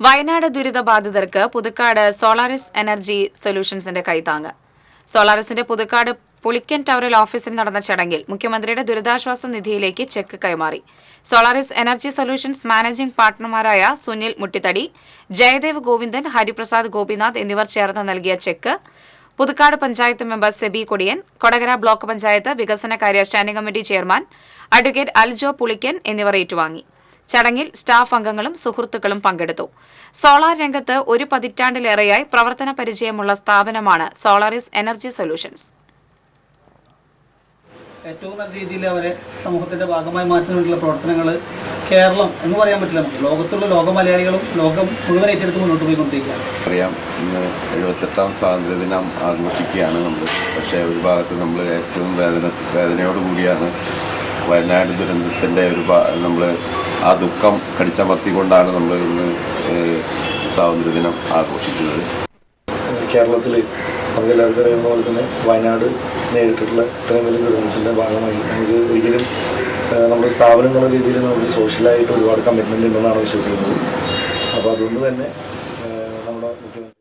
വയനാട് ദുരിതബാധിതർക്ക് Puthukkad Solaris energy സൊല്യൂഷൻസിന്റെ കൈത്താങ്ങ് സോളാറിസിന്റെ പുതുക്കാട് പുളിക്കൻ ടവറിൽ ഓഫീസിൽ നടന്ന ചടങ്ങിൽ മുഖ്യമന്ത്രിയുടെ ദുരിതാശ്വാസ നിധിയിലേക്ക് ചെക്ക് കൈമാറി. സോളാറിസ് എനർജി സൊല്യൂഷൻസ് മാനേജിംഗ് പാർട്ണർമാരായ സുനിൽ മുട്ടിത്തടി ജയദേവ് ഗോവിന്ദൻ ഹരിപ്രസാദ് ഗോപിനാഥ് എന്നിവർ ചേർന്ന് നൽകിയ cheque. Puthukkad panchayat member Sebi Kodiyan Kodakara block panchayat വികസനകാര്യ standing committee chairman advocate Aljo Pulikkan എന്നിവർ ഏറ്റുവാങ്ങി. ചടങ്ങിൽ സ്റ്റാഫ് അംഗങ്ങളും സുഹൃത്തുക്കളും പങ്കെടുത്തു. സോളാർ രംഗത്ത് ഒരു പതിറ്റാണ്ടിലേറെയായി പ്രവർത്തന പരിചയമുള്ള സ്ഥാപനമാണ് സോളാറിസ് എനർജി സൊല്യൂഷൻസ്. ഏറ്റവും നല്ല രീതിയിൽ അവരെ സമൂഹത്തിന്റെ ഭാഗമായി മാറ്റുന്ന വേണ്ടിയുള്ള പ്രവർത്തനങ്ങൾ കേരളം എന്ന് പറയാൻ പറ്റില്ല നമുക്ക്. ലോകത്തുള്ള ലോക മലയാളികളും ലോകം മുഴുവൻ ഏറ്റെടുത്ത് മുന്നോട്ട് പോയിക്കൊണ്ടിരിക്കുകയാണ്. അറിയാം ഇന്ന് എഴുപത്തെട്ടാം സ്വാതന്ത്ര്യ ദിനം ആഘോഷിക്കുകയാണ് നമ്മൾ പക്ഷേ ഒരു ഭാഗത്ത് നമ്മൾ ഏറ്റവും വേദന വേദനയോട് കൂടിയാണ് വയനാട് ദുരന്തത്തിന്റെ ഒരു നമ്മൾ ആ ദുഃഖം കടിച്ചമർത്തിക്കൊണ്ടാണ് നമ്മൾ ഇന്ന് സ്വാതന്ത്ര്യദിനം ദിനം ആഘോഷിക്കുന്നത്. കേരളത്തിൽ നമുക്കെല്ലാവർക്കും അറിയുന്ന പോലെ തന്നെ വയനാട് നേരിട്ടിട്ടുള്ള ഇത്രയും വലിയ ദുരന്തത്തിന്റെ ഭാഗമായി. നമുക്ക് ഒരിക്കലും നമ്മുടെ സ്ഥാപനം എന്നുള്ള രീതിയിൽ നമുക്ക് സോഷ്യലായിട്ട് ഒരുപാട് കമ്മിറ്റ്മെന്റ് ഉണ്ടെന്നാണ് വിശ്വസിക്കുന്നത്. അപ്പോൾ അതുകൊണ്ട് തന്നെ